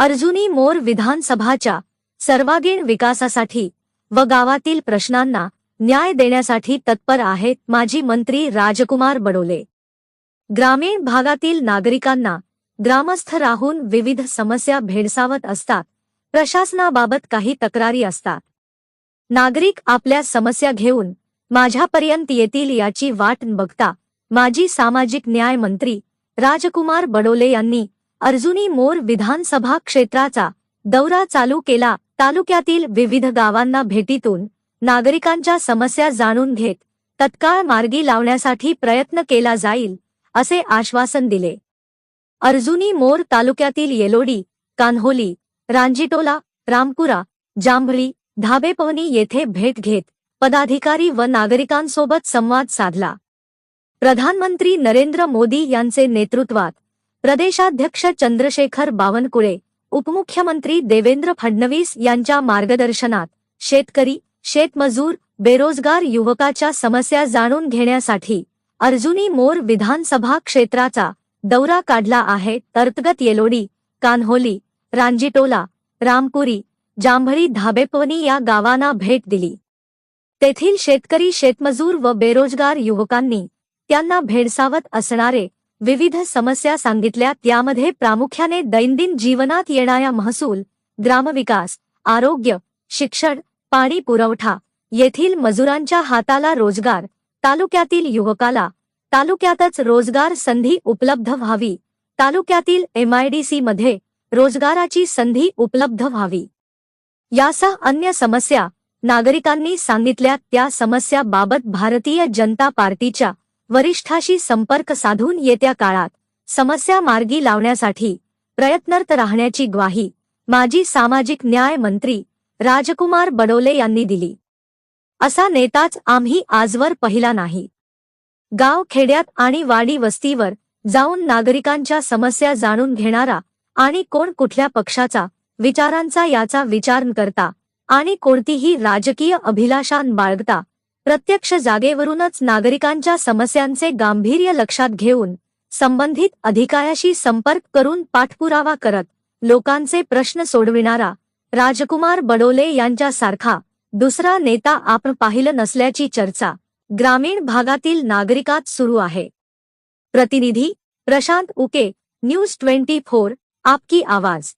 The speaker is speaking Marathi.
अर्जुनी मोर विधानसभाच्या सर्वांगीण विकासासाठी व गावातील प्रश्नांना न्याय देण्यासाठी तत्पर आहेत माजी मंत्री राजकुमार बडोले. ग्रामीण भागातील नागरिकांना ग्रामस्थ राहून विविध समस्या भेडसावत असतात प्रशासनाबाबत काही तक्रारी असतात. नागरिक आपल्या समस्या घेऊन माझ्यापर्यंत येतील याची वाट बघता माजी सामाजिक न्याय मंत्री राजकुमार बडोले यांनी अर्जुनी मोर विधानसभा क्षेत्राचा दौरा चालू केला. तालुक्यातील विविध गावांना भेटीतून नागरिकांच्या समस्या जाणून घेत तत्काळ मार्गी लावण्यासाठी प्रयत्न केला जाईल असे आश्वासन दिले. अर्जुनी मोर तालुक्यातील येलोडी कान्होली रांजिटोला रामपुरा जांभळी धाबेपवनी येथे भेट घेत पदाधिकारी व नागरिकांसोबत संवाद साधला. प्रधानमंत्री नरेंद्र मोदी यांचे नेतृत्वात प्रदेशाध्यक्ष चंद्रशेखर बावनकुळे उपमुख्यमंत्री देवेंद्र फडणवीस यांच्या मार्गदर्शनात शेतकरी शेतमजूर बेरोजगार युवकाच्या समस्या जाणून घेण्यासाठी अर्जुनी मोर विधानसभा क्षेत्राचा दौरा काढला आहे. तर्तगत येलोडी कान्होली रांजीटोला रामपुरी जांभळी धाबेपवनी या गावांना भेट दिली. तेथील शेतकरी शेतमजूर व बेरोजगार युवकांनी त्यांना भेडसावत असणारे विविध समस्या सांगितल्या त्यामध्ये प्रामुख्याने दैनंदिन जीवनात येणाऱ्या महसूल ग्रामविकास आरोग्य शिक्षण पाणी पुरवठा येथील मजुरांच्या हाताला रोजगार तालुक्यातील युवकाला तालुक्यातच रोजगार संधी उपलब्ध व्हावी तालुक्यातील एमआयडीसी मध्ये रोजगाराची संधी उपलब्ध व्हावी. यासह अन्य समस्या नागरिकांनी सांगितल्या त्या समस्याबाबत भारतीय जनता पार्टीच्या वरिष्ठाशी संपर्क साधून येत्या काळात समस्या मार्गी लावण्यासाठी प्रयत्नरत राहण्याची ग्वाही माजी सामाजिक न्याय मंत्री राजकुमार बडोले यांनी दिली. असा नेताच आम्ही आजवर पहिला नाही. गाव खेड्यात आणि वाडी वस्तीवर जाऊन नागरिकांच्या समस्या जाणून घेणारा आणि कोण कुठल्या पक्षाचा विचारांचा याचा विचार करता आणि कोणतीही राजकीय अभिलाषान बाळगता प्रत्यक्ष जागेवरूनच नागरिकांच्या समस्यांचे गांभीर्य लक्षात घेऊन संबंधित अधिकाऱ्याशी संपर्क करून पाठपुरावा करत लोकांचे प्रश्न सोडविणारा राजकुमार बडोले यांच्यासारखा दुसरा नेता आपण पाहिलं नसल्याची चर्चा ग्रामीण भागातील नागरिकात सुरू आहे. प्रतिनिधी Prashant Uke news twenty four आपकी आवाज.